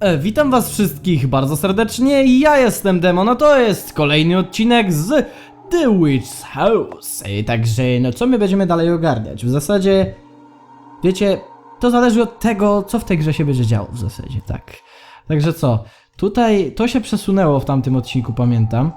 E, witam was wszystkich bardzo serdecznie, ja jestem Demon, a to jest kolejny odcinek z The Witch's House. E, także, no co my będziemy dalej ogarniać? W zasadzie, wiecie, to zależy od tego, co w tej grze się będzie działo w zasadzie, tak. Także co, tutaj to się przesunęło w tamtym odcinku, pamiętam.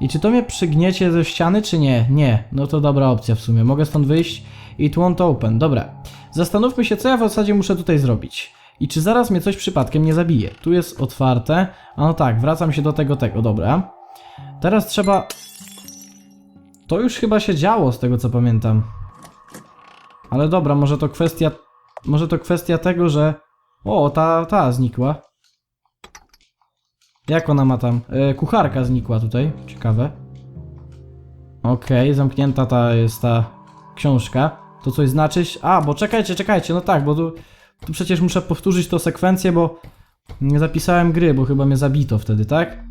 I czy to mnie przygniecie ze ściany, czy nie? Nie, no to dobra opcja w sumie. Mogę stąd wyjść? It won't open, dobra. Zastanówmy się, co ja w zasadzie muszę tutaj zrobić. I czy zaraz mnie coś przypadkiem nie zabije? Tu jest otwarte. A no tak, wracam się do tego, tego, dobra. Teraz trzeba... To już chyba się działo, z tego co pamiętam. Ale dobra, może to kwestia... Może to kwestia tego, że... O, ta, ta znikła. Jak ona ma tam? E, kucharka znikła tutaj. Ciekawe. Okej, zamknięta ta jest ta książka. To coś znaczyć? A, bo czekajcie, czekajcie, no tak, bo tu, tu przecież muszę powtórzyć tą sekwencję, bo nie zapisałem gry, bo chyba mnie zabito wtedy, tak?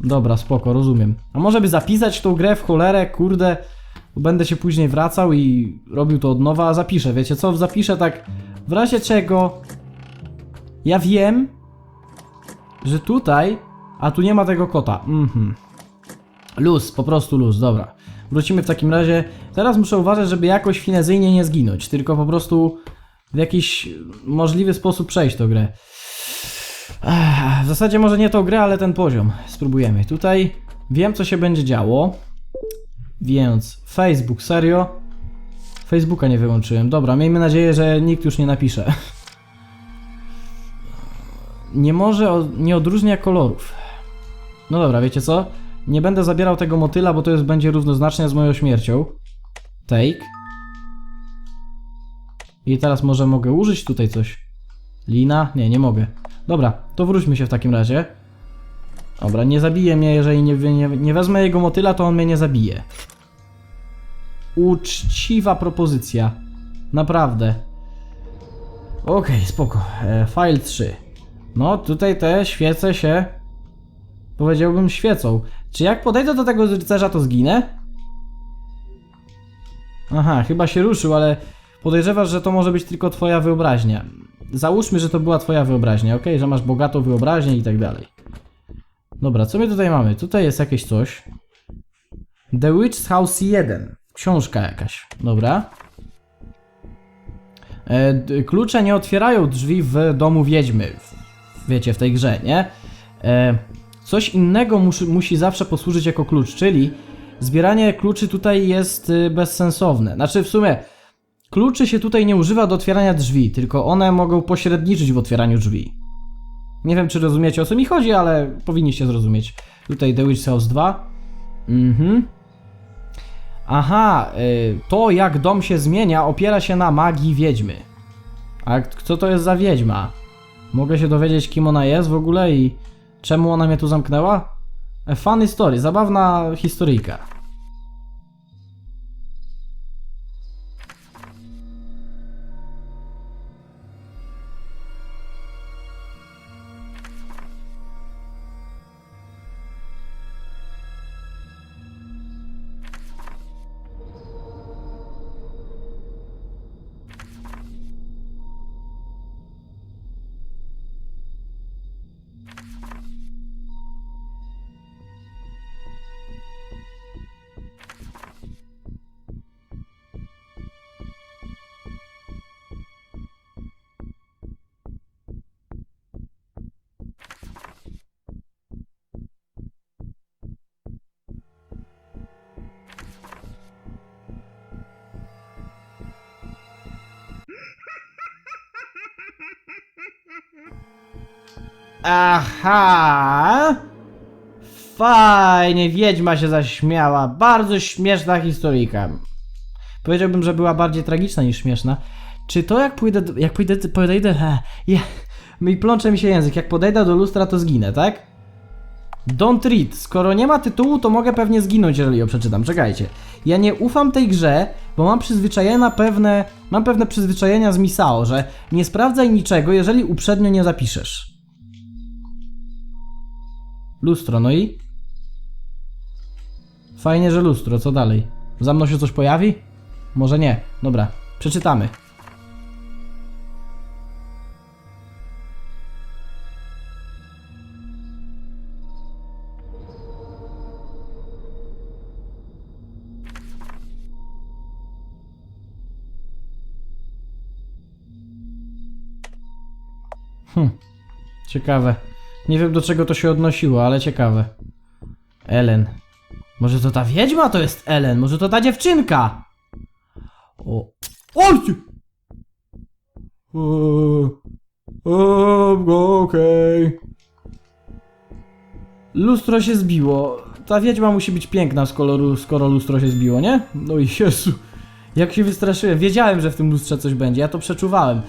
Dobra, spoko, rozumiem. A może by zapisać tą grę w cholerę, kurde, bo będę się później wracał i robił to od nowa, a zapiszę, wiecie co? Zapiszę tak w razie czego ja wiem, że tutaj, a tu nie ma tego kota. Mhm. Luz, po prostu luz, dobra. Wrócimy w takim razie. Teraz muszę uważać, żeby jakoś finezyjnie nie zginąć, tylko po prostu w jakiś możliwy sposób przejść tą grę. W zasadzie może nie tą grę, ale ten poziom. Spróbujemy. Tutaj wiem, co się będzie działo. Więc Facebook, serio? Facebooka nie wyłączyłem. Dobra, miejmy nadzieję, że nikt już nie napisze. Nie może, o- nie odróżnia kolorów. No dobra, wiecie co? Nie będę zabierał tego motyla, bo to jest będzie równoznaczne z moją śmiercią. Take. I teraz może mogę użyć tutaj coś. Lina? Nie, nie mogę. Dobra, to wróćmy się w takim razie. Dobra, nie zabije mnie, jeżeli nie, nie, nie wezmę jego motyla, to on mnie nie zabije. Uczciwa propozycja. Naprawdę. Okej, spoko. E, file 3. No, tutaj te świece się powiedziałbym świecą. Czy jak podejdę do tego rycerza, to zginę? Aha, chyba się ruszył, ale podejrzewasz, że to może być tylko twoja wyobraźnia. Załóżmy, że to była twoja wyobraźnia, ok? Że masz bogatą wyobraźnię i tak dalej. Dobra, co my tutaj mamy? Tutaj jest jakieś coś. The Witch's House 1. Książka jakaś. Dobra. E, klucze nie otwierają drzwi w domu wiedźmy. Wiecie, w tej grze, nie? E, coś innego musi, musi zawsze posłużyć jako klucz, czyli zbieranie kluczy tutaj jest y, bezsensowne. Znaczy, w sumie, kluczy się tutaj nie używa do otwierania drzwi, tylko one mogą pośredniczyć w otwieraniu drzwi. Nie wiem, czy rozumiecie o co mi chodzi, ale powinniście zrozumieć. Tutaj The Witch House 2. Mhm. Aha, y, to jak dom się zmienia opiera się na magii wiedźmy. A co to jest za wiedźma? Mogę się dowiedzieć, kim ona jest w ogóle i czemu ona mnie tu zamknęła? A Funny story, zabawna historyjka. Aha! Fajnie, wiedźma się zaśmiała. Bardzo śmieszna historyjka. Powiedziałbym, że była bardziej tragiczna niż śmieszna. Czy to jak pójdę, jak pójdę, podejdę, he, je, mi plącze mi się język, jak podejdę do lustra to zginę, tak? Don't read. Skoro nie ma tytułu, to mogę pewnie zginąć, jeżeli ją przeczytam. Czekajcie. Ja nie ufam tej grze, bo mam przyzwyczajenia pewne, mam pewne przyzwyczajenia z Misao, że nie sprawdzaj niczego, jeżeli uprzednio nie zapiszesz. Lustro, no i? Fajnie, że lustro, co dalej? Za mną się coś pojawi? Może nie. Dobra, przeczytamy. Hm, ciekawe. Nie wiem do czego to się odnosiło, ale ciekawe. Ellen. Może to ta wiedźma to jest Ellen? Może to ta dziewczynka? O. Oj! O, o, Okej. Lustro się zbiło. Ta wiedźma musi być piękna, skoro, skoro lustro się zbiło, nie? No i Jezu. Jak się wystraszyłem. Wiedziałem, że w tym lustrze coś będzie. Ja to przeczuwałem.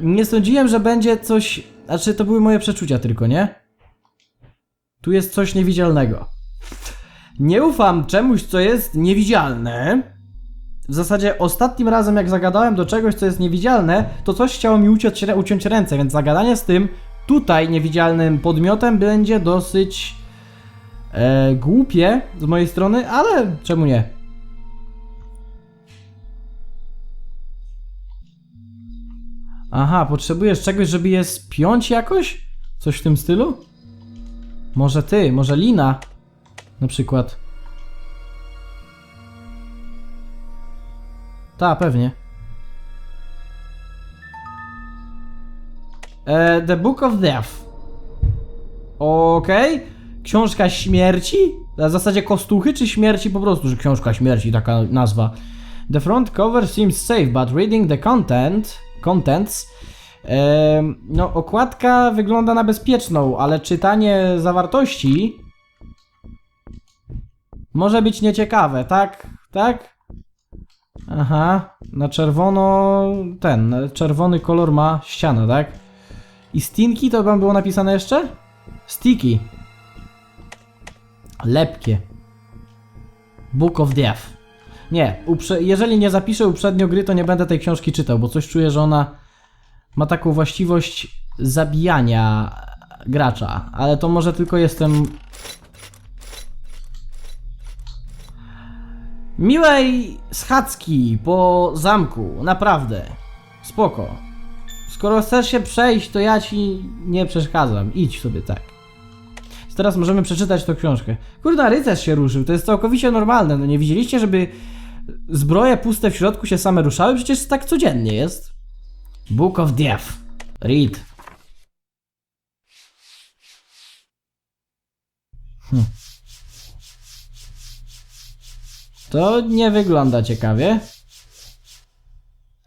Nie sądziłem, że będzie coś. Znaczy, to były moje przeczucia tylko, nie? Tu jest coś niewidzialnego. Nie ufam czemuś, co jest niewidzialne. W zasadzie ostatnim razem, jak zagadałem do czegoś, co jest niewidzialne, to coś chciało mi uciąć, uciąć ręce, więc zagadanie z tym tutaj niewidzialnym podmiotem będzie dosyć e, głupie z mojej strony, ale czemu nie? Aha, potrzebujesz czegoś, żeby je spiąć jakoś? Coś w tym stylu? Może ty, może lina? Na przykład. Ta, pewnie. E, The Book of Death. Okej. Książka śmierci? Na zasadzie kostuchy czy śmierci po prostu, że książka śmierci, taka nazwa. The front cover seems safe, but reading the content, contents, no okładka wygląda na bezpieczną, ale czytanie zawartości może być nieciekawe, tak? Tak? Aha, na czerwono ten, czerwony kolor ma ściana, tak? I stinki to wam było napisane jeszcze? Sticky. Lepkie. Book of Death. Nie, uprze- jeżeli nie zapiszę uprzednio gry, to nie będę tej książki czytał, bo coś czuję, że ona ma taką właściwość zabijania gracza, ale to może tylko jestem Miłej schadzki po zamku, naprawdę. Spoko. Skoro chcesz się przejść, to ja ci nie przeszkadzam. Idź sobie tak. Teraz możemy przeczytać tą książkę. Kurna, rycerz się ruszył, to jest całkowicie normalne. No nie widzieliście, żeby zbroje puste w środku się same ruszały? Przecież tak codziennie jest. Book of Death. Read. Hm. To nie wygląda ciekawie.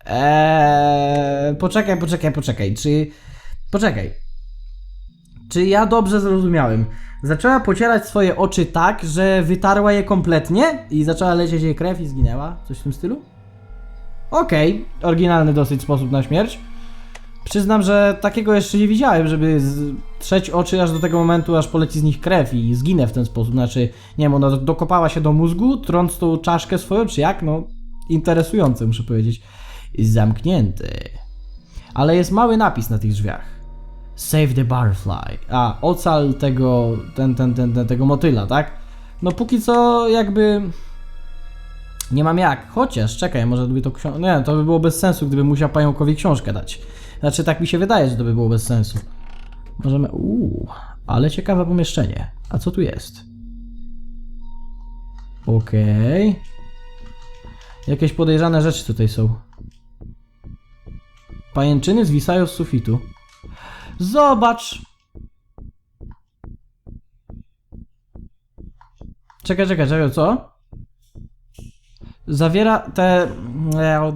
Eee, poczekaj, poczekaj, poczekaj. Czy. Poczekaj. Czy ja dobrze zrozumiałem? Zaczęła pocierać swoje oczy tak, że wytarła je kompletnie i zaczęła lecieć jej krew i zginęła? Coś w tym stylu? Okej, oryginalny dosyć sposób na śmierć. Przyznam, że takiego jeszcze nie widziałem, żeby trzeć oczy aż do tego momentu, aż poleci z nich krew i zginę w ten sposób. Znaczy, nie wiem, ona dokopała się do mózgu, trąc tą czaszkę swoją, czy jak? No, interesujące, muszę powiedzieć. Zamknięty. Ale jest mały napis na tych drzwiach. Save the barfly. A, ocal tego, ten, ten, ten, ten, tego motyla, tak? No póki co jakby... Nie mam jak, chociaż czekaj, może by to książkę. Nie, to by było bez sensu, gdyby musiał pająkowi książkę dać. Znaczy, tak mi się wydaje, że to by było bez sensu. Możemy. Uuu, ale ciekawe pomieszczenie. A co tu jest? Okej. Jakieś podejrzane rzeczy tutaj są. Pajęczyny zwisają z sufitu. Zobacz! Czekaj, czekaj, czekaj, co? Zawiera te. e.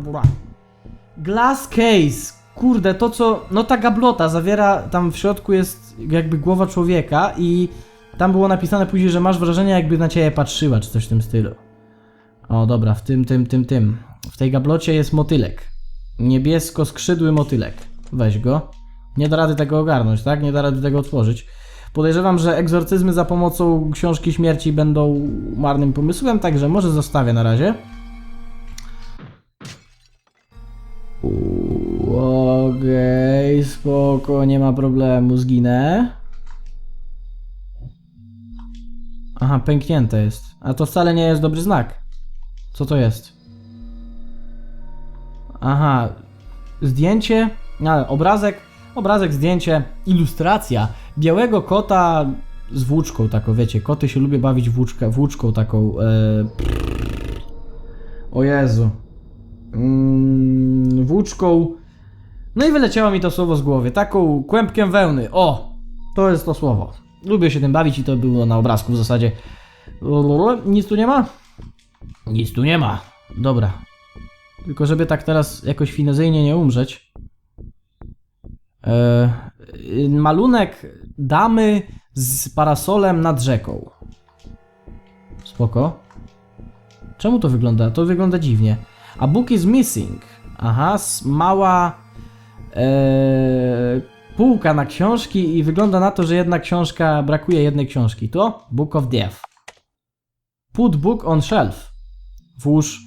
Glass case. Kurde, to co. No ta gablota zawiera. Tam w środku jest jakby głowa człowieka i tam było napisane później, że masz wrażenie, jakby na ciebie patrzyła, czy coś w tym stylu. O, dobra, w tym, tym, tym, tym. W tej gablocie jest motylek. Niebiesko-skrzydły motylek. Weź go. Nie da rady tego ogarnąć, tak? Nie da rady tego otworzyć. Podejrzewam, że egzorcyzmy za pomocą książki śmierci będą marnym pomysłem, także może zostawię na razie. Okej, spoko, nie ma problemu, zginę. Aha, pęknięte jest. A to wcale nie jest dobry znak. Co to jest? Aha, zdjęcie, a, obrazek, obrazek, zdjęcie, ilustracja białego kota z włóczką taką, wiecie, koty się lubią bawić włóczka, włóczką taką, e... o Jezu, mm, włóczką No i wyleciało mi to słowo z głowy, taką kłębkiem wełny. O! To jest to słowo. Lubię się tym bawić i to było na obrazku w zasadzie. Nic tu nie ma? Nic tu nie ma. Dobra. Tylko żeby tak teraz jakoś finezyjnie nie umrzeć. E, malunek damy z parasolem nad rzeką. Spoko. Czemu to wygląda? To wygląda dziwnie. A book is missing. Aha, mała e, półka na książki i wygląda na to, że jedna książka, brakuje jednej książki. To Book of Death. Put book on shelf. Włóż.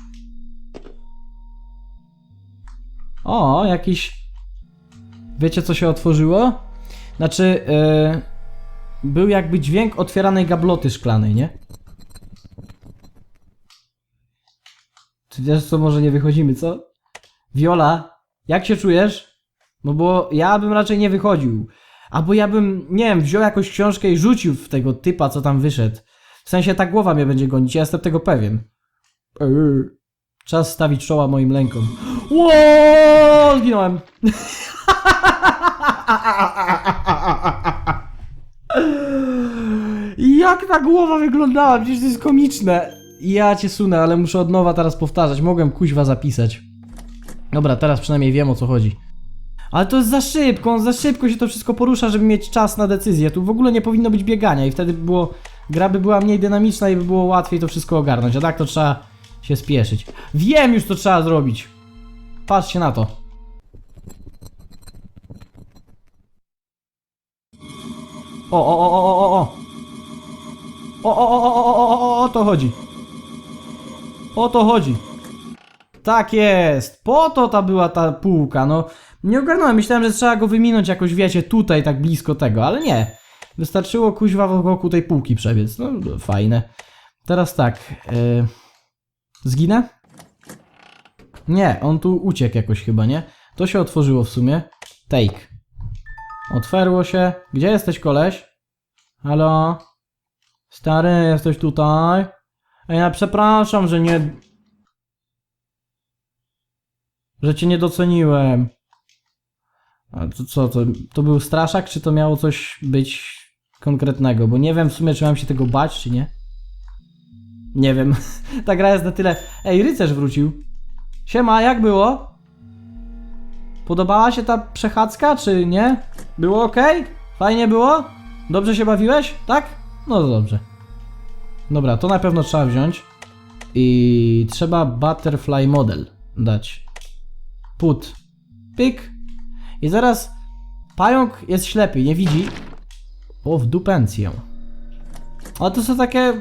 O, jakiś... Wiecie, co się otworzyło? Znaczy, e, był jakby dźwięk otwieranej gabloty szklanej, nie? Ty wiesz co, może nie wychodzimy, co? Wiola, jak się czujesz? No bo ja bym raczej nie wychodził. Albo ja bym, nie wiem, wziął jakąś książkę i rzucił w tego typa, co tam wyszedł. W sensie ta głowa mnie będzie gonić, ja jestem tego pewien. Eee. Czas stawić czoła moim lękom. Ło, zginąłem. Jak ta głowa wyglądała? Przecież to jest komiczne. Ja cię sunę, ale muszę od nowa teraz powtarzać. Mogłem kuźwa zapisać. Dobra, teraz przynajmniej wiem o co chodzi. Ale to jest za szybko, on za szybko się to wszystko porusza, żeby mieć czas na decyzję. Tu w ogóle nie powinno być biegania i wtedy by było. Gra by była mniej dynamiczna i by było łatwiej to wszystko ogarnąć. A tak to trzeba się spieszyć. Wiem już co trzeba zrobić. Patrzcie na to. O, o, o, o, o, o. O, o, o, o, o, o, o, o, o to chodzi. O to chodzi. Tak jest. Po to ta była ta półka. No, nie ogarnąłem. Myślałem, że trzeba go wyminąć jakoś, wiecie, tutaj, tak blisko tego, ale nie. Wystarczyło kuźwa wokół tej półki przebiec. No, no, fajne. Teraz tak. Yy... Zginę? Nie, on tu uciekł jakoś chyba, nie? To się otworzyło w sumie. Take. Otwarło się. Gdzie jesteś, koleś? Halo? Stary, jesteś tutaj? Ej, ja przepraszam, że nie... Że cię nie doceniłem. A to co, to, to był straszak, czy to miało coś być konkretnego? Bo nie wiem w sumie, czy mam się tego bać, czy nie. Nie wiem. Ta gra jest na tyle... Ej, rycerz wrócił. Siema, jak było? Podobała się ta przechadzka, czy nie? Było ok? Fajnie było? Dobrze się bawiłeś? Tak? No dobrze. Dobra, to na pewno trzeba wziąć. I trzeba butterfly model dać. Put. Pyk. I zaraz pająk jest ślepy, nie widzi. O, w dupencję. Ale to są takie...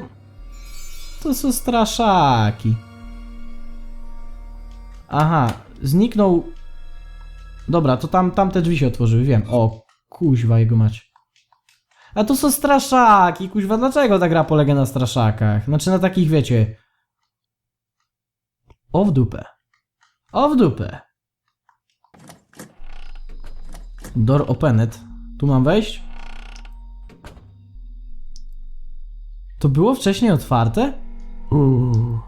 To są straszaki. Aha, zniknął... Dobra, to tam, tam te drzwi się otworzyły, wiem. O, kuźwa jego mać. A to są straszaki, kuźwa, dlaczego ta gra polega na straszakach? Znaczy na takich, wiecie... O w dupę. O w dupę. Door opened. Tu mam wejść? To było wcześniej otwarte? Uuu.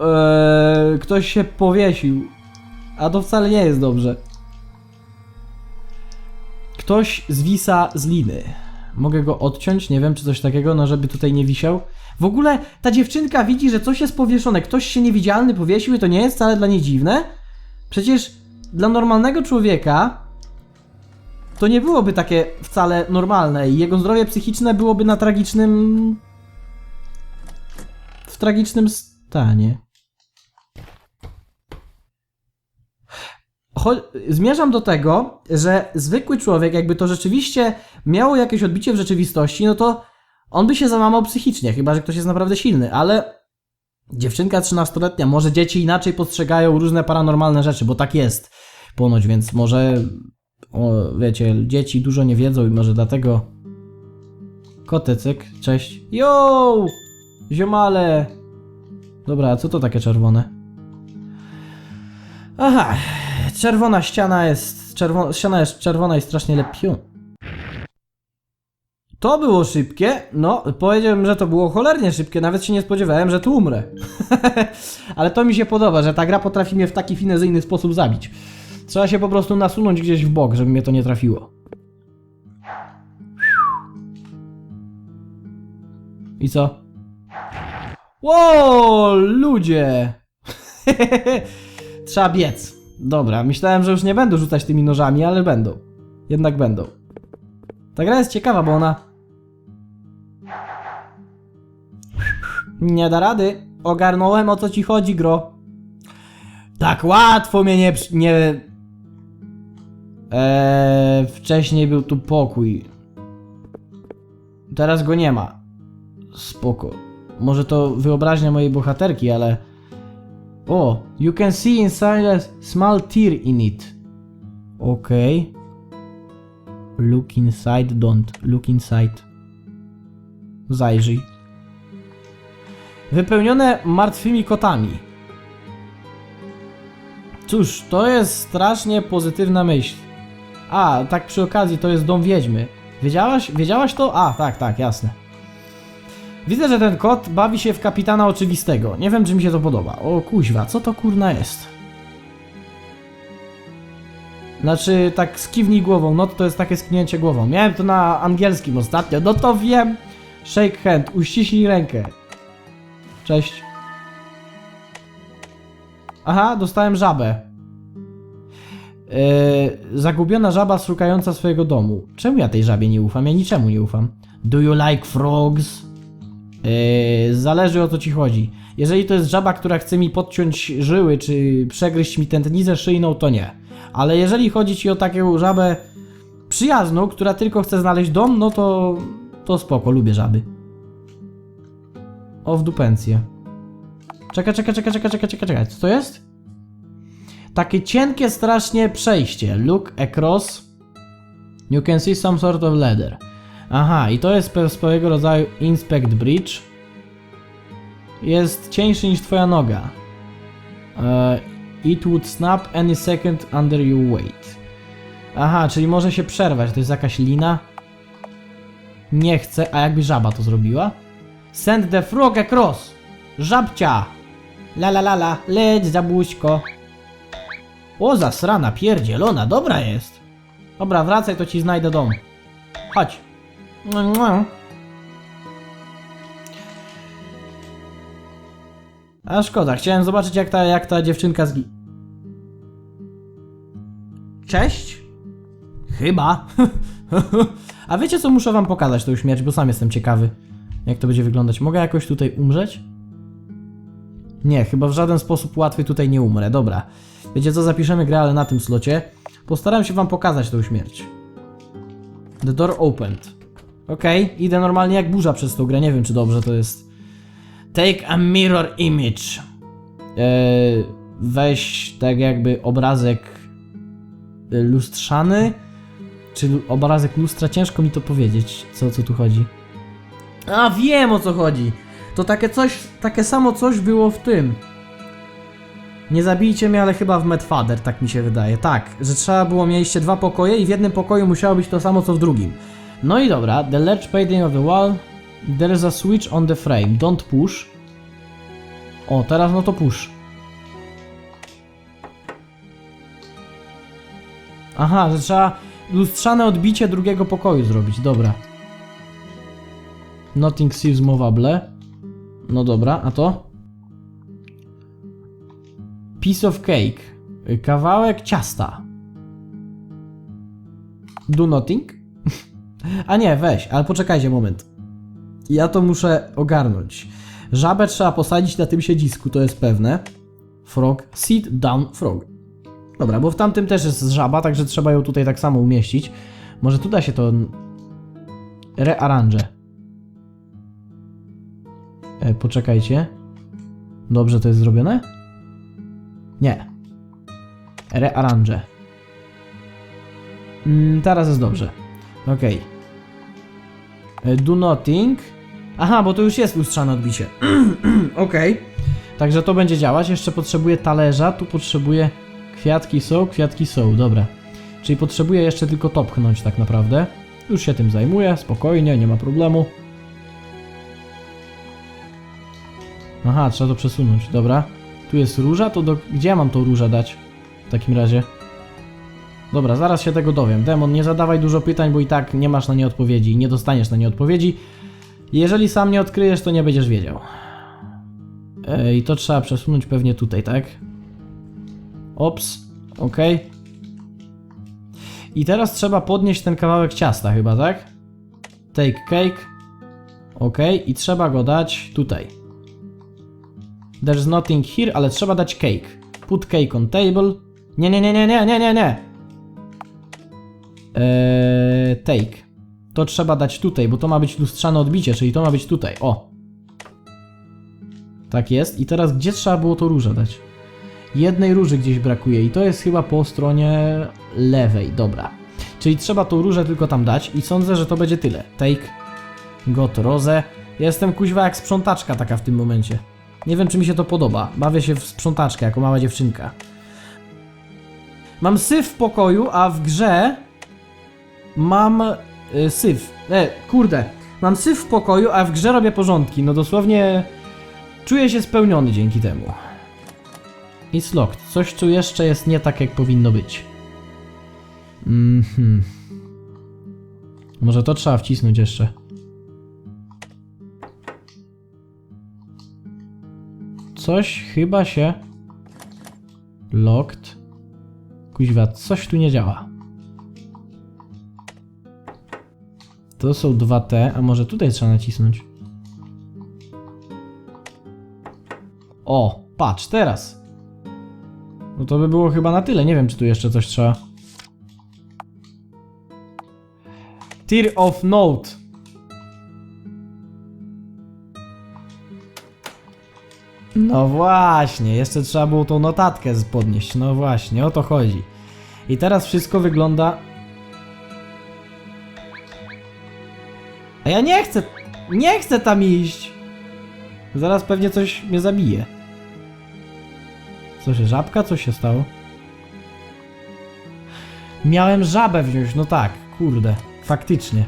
Eee, ktoś się powiesił. A to wcale nie jest dobrze. Ktoś zwisa z liny. Mogę go odciąć? Nie wiem, czy coś takiego, no żeby tutaj nie wisiał. W ogóle ta dziewczynka widzi, że coś jest powieszone. Ktoś się niewidzialny powiesił i to nie jest wcale dla niej dziwne. Przecież dla normalnego człowieka to nie byłoby takie wcale normalne i jego zdrowie psychiczne byłoby na tragicznym. w tragicznym stanie. Zmierzam do tego, że zwykły człowiek, jakby to rzeczywiście miało jakieś odbicie w rzeczywistości, no to on by się załamał psychicznie, chyba że ktoś jest naprawdę silny, ale dziewczynka 13-letnia, może dzieci inaczej postrzegają różne paranormalne rzeczy, bo tak jest ponoć, więc może o, wiecie, dzieci dużo nie wiedzą i może dlatego kotycyk, cześć. Yo! Ziomale! Dobra, a co to takie czerwone? Aha, czerwona ściana jest. Czerwona, ściana jest czerwona i strasznie lepią. To było szybkie. No, powiedziałem, że to było cholernie szybkie. Nawet się nie spodziewałem, że tu umrę. Ale to mi się podoba, że ta gra potrafi mnie w taki finezyjny sposób zabić. Trzeba się po prostu nasunąć gdzieś w bok, żeby mnie to nie trafiło. I co? Ło, ludzie! Trzeba biec. Dobra, myślałem, że już nie będą rzucać tymi nożami, ale będą. Jednak będą. Ta gra jest ciekawa, bo ona... Nie da rady. Ogarnąłem o co ci chodzi, gro. Tak łatwo mnie nie... nie... Eee, wcześniej był tu pokój. Teraz go nie ma. Spoko. Może to wyobraźnia mojej bohaterki, ale... O, you can see inside a small tear in it. Okej. Look inside, don't. Look inside. Zajrzyj. Wypełnione martwymi kotami. Cóż, to jest strasznie pozytywna myśl. A, tak przy okazji, to jest dom wiedźmy. Wiedziałaś? Wiedziałaś to? A, tak, tak, jasne. Widzę, że ten kot bawi się w kapitana oczywistego. Nie wiem, czy mi się to podoba. O kuźwa, co to kurna jest? Znaczy, tak skiwnij głową, no to jest takie sknięcie głową. Miałem to na angielskim ostatnio, no to wiem. Shake hand, uściśnij rękę. Cześć. Aha, dostałem żabę. Yy, zagubiona żaba szukająca swojego domu. Czemu ja tej żabie nie ufam? Ja niczemu nie ufam. Do you like frogs? Yy, zależy o co ci chodzi. Jeżeli to jest żaba, która chce mi podciąć żyły, czy przegryźć mi tętnicę szyjną, to nie. Ale jeżeli chodzi ci o taką żabę przyjazną, która tylko chce znaleźć dom, no to, to spoko, lubię żaby. O, w dupencję. Czekaj, czekaj, czekaj, czekaj, czekaj, czekaj, czekaj. Co to jest? Takie cienkie strasznie przejście. Look across. You can see some sort of ladder. Aha, i to jest swojego rodzaju inspect bridge. Jest cieńszy niż twoja noga. E, it would snap any second under your weight. Aha, czyli może się przerwać. To jest jakaś lina? Nie chcę, a jakby żaba to zrobiła? Send the frog across! Żabcia! La la la la, leć zabuźko. O, zasrana, pierdzielona, dobra jest. Dobra, wracaj, to ci znajdę dom. Chodź. Mua, mua. A szkoda, chciałem zobaczyć jak ta, jak ta dziewczynka zgi... Cześć? Chyba. A wiecie co, muszę wam pokazać tą śmierć, bo sam jestem ciekawy. Jak to będzie wyglądać? Mogę jakoś tutaj umrzeć? Nie, chyba w żaden sposób łatwy tutaj nie umrę. Dobra. Wiecie co, zapiszemy grę, ale na tym slocie. Postaram się wam pokazać tą śmierć. The door opened. Okej, idę normalnie jak burza przez tą grę, nie wiem czy dobrze to jest. Take a mirror image. Eee, weź tak jakby obrazek e, lustrzany, czy obrazek lustra, ciężko mi to powiedzieć, co, co tu chodzi. A wiem o co chodzi. To takie coś, takie samo coś było w tym. Nie zabijcie mnie, ale chyba w Medfather, tak mi się wydaje. Tak, że trzeba było mieliście dwa pokoje i w jednym pokoju musiało być to samo co w drugim. No i dobra, the ledge painting of the wall. There is a switch on the frame. Don't push. O, teraz no to push. Aha, że trzeba lustrzane odbicie drugiego pokoju zrobić, dobra. Nothing seems movable. No dobra, a to? Piece of cake. Kawałek ciasta. Do nothing? A nie, weź, ale poczekajcie moment. Ja to muszę ogarnąć. Żabę trzeba posadzić na tym siedzisku, to jest pewne. Frog. Sit down frog. Dobra, bo w tamtym też jest żaba, także trzeba ją tutaj tak samo umieścić. Może tu da się to rearrange. E, poczekajcie. Dobrze to jest zrobione? Nie. Rearrange. Mm, teraz jest dobrze. Okej. E, Do nothing. Aha, bo to już jest lustrzane odbicie. Okej. Także to będzie działać. Jeszcze potrzebuję talerza. Tu potrzebuję kwiatki są, kwiatki są. Dobra. Czyli potrzebuję jeszcze tylko to pchnąć tak naprawdę. Już się tym zajmuję, spokojnie, nie ma problemu. Aha, trzeba to przesunąć, dobra. Tu jest róża, to do... gdzie mam tą różę dać? W takim razie. Dobra, zaraz się tego dowiem. Demon, nie zadawaj dużo pytań, bo i tak nie masz na nie odpowiedzi i nie dostaniesz na nie odpowiedzi. Jeżeli sam nie odkryjesz, to nie będziesz wiedział. I to trzeba przesunąć pewnie tutaj, tak? Ops, ok. I teraz trzeba podnieść ten kawałek ciasta chyba, tak? Take cake. Ok, i trzeba go dać tutaj. There's nothing here, ale trzeba dać cake. Put cake on table. Nie, nie, nie, nie, nie, nie, nie, nie. Eee, take. To trzeba dać tutaj, bo to ma być lustrzane odbicie, czyli to ma być tutaj. O. Tak jest. I teraz gdzie trzeba było to róże dać? Jednej róży gdzieś brakuje i to jest chyba po stronie lewej. Dobra. Czyli trzeba tą różę tylko tam dać i sądzę, że to będzie tyle. Take. Got rozę. Jestem kuźwa jak sprzątaczka taka w tym momencie. Nie wiem czy mi się to podoba. Bawię się w sprzątaczkę jako mała dziewczynka. Mam syf w pokoju, a w grze mam y, syf. E, kurde. Mam syf w pokoju, a w grze robię porządki. No dosłownie czuję się spełniony dzięki temu. It's locked. Coś tu jeszcze jest nie tak jak powinno być. Mhm. Może to trzeba wcisnąć jeszcze. Coś chyba się... Locked. Kuźwa, coś tu nie działa. To są dwa T, a może tutaj trzeba nacisnąć? O, patrz, teraz. No to by było chyba na tyle, nie wiem czy tu jeszcze coś trzeba. Tier of Note. No właśnie, jeszcze trzeba było tą notatkę podnieść. No właśnie, o to chodzi. I teraz wszystko wygląda. A ja nie chcę. Nie chcę tam iść. Zaraz pewnie coś mnie zabije. Co się, żabka? Co się stało? Miałem żabę wziąć, no tak, kurde, faktycznie.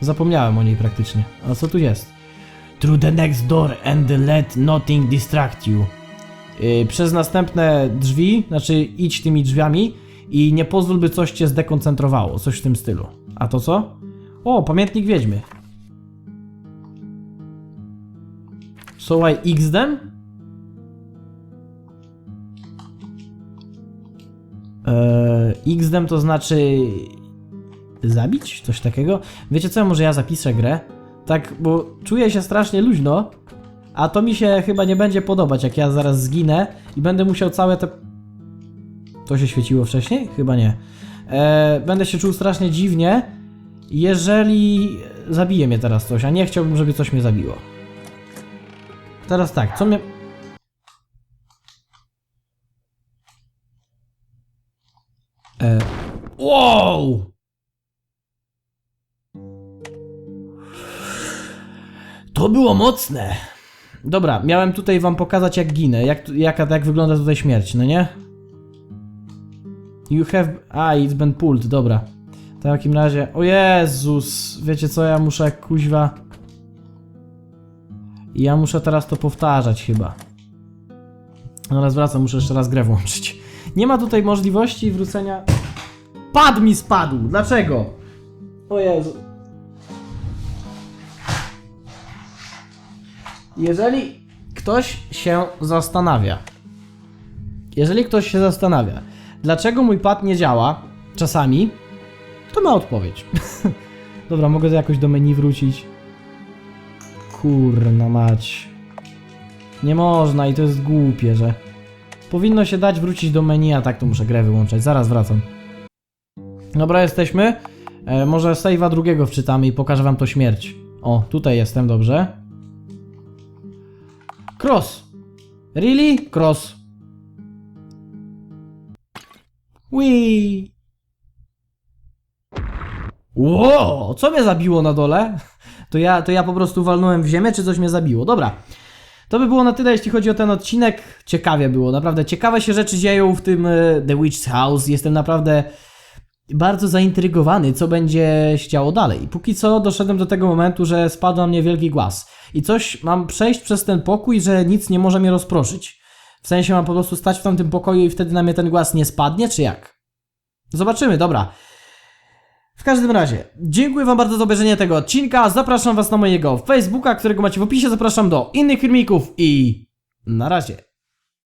Zapomniałem o niej praktycznie. A co tu jest? Through the next door and let nothing distract you. Yy, przez następne drzwi, znaczy idź tymi drzwiami i nie pozwól, by coś cię zdekoncentrowało, coś w tym stylu. A to co? O, pamiętnik wiedźmy. So I X them? Eee, XDem to znaczy zabić? Coś takiego? Wiecie co, może ja zapiszę grę? Tak, bo czuję się strasznie luźno, a to mi się chyba nie będzie podobać, jak ja zaraz zginę i będę musiał całe te... To się świeciło wcześniej? Chyba nie. Eee, będę się czuł strasznie dziwnie, jeżeli zabije mnie teraz coś, a nie chciałbym, żeby coś mnie zabiło. Teraz tak, co mnie... E... Wow! To było mocne. Dobra, miałem tutaj wam pokazać jak ginę, jak, jaka jak wygląda tutaj śmierć, no nie? You have... A, it's been pulled, dobra. W takim razie... O Jezus! Wiecie co, ja muszę kuźwa... Ja muszę teraz to powtarzać chyba. No raz wracam, muszę jeszcze raz grę włączyć. Nie ma tutaj możliwości wrócenia... Pad mi spadł! Dlaczego? O Jezu. Jeżeli ktoś się zastanawia, jeżeli ktoś się zastanawia, dlaczego mój pad nie działa czasami, to ma odpowiedź. Dobra, mogę jakoś do menu wrócić. Kurna mać. Nie można i to jest głupie, że... Powinno się dać wrócić do menu, a tak to muszę grę wyłączać. Zaraz wracam. Dobra, jesteśmy. E, może save'a drugiego wczytamy i pokażę wam to śmierć. O, tutaj jestem, dobrze. Cross. Really? Cross. Wee. Wow, co mnie zabiło na dole? To ja, to ja po prostu walnąłem w ziemię, czy coś mnie zabiło? Dobra. To by było na tyle, jeśli chodzi o ten odcinek. Ciekawie było, naprawdę ciekawe się rzeczy dzieją w tym e, The Witch's House. Jestem naprawdę bardzo zaintrygowany, co będzie się działo dalej. Póki co doszedłem do tego momentu, że spadł na mnie wielki głaz. I coś mam przejść przez ten pokój, że nic nie może mnie rozproszyć. W sensie mam po prostu stać w tamtym pokoju i wtedy na mnie ten głaz nie spadnie, czy jak? Zobaczymy, dobra. W każdym razie, dziękuję wam bardzo za obejrzenie tego odcinka, zapraszam was na mojego Facebooka, którego macie w opisie, zapraszam do innych filmików i na razie.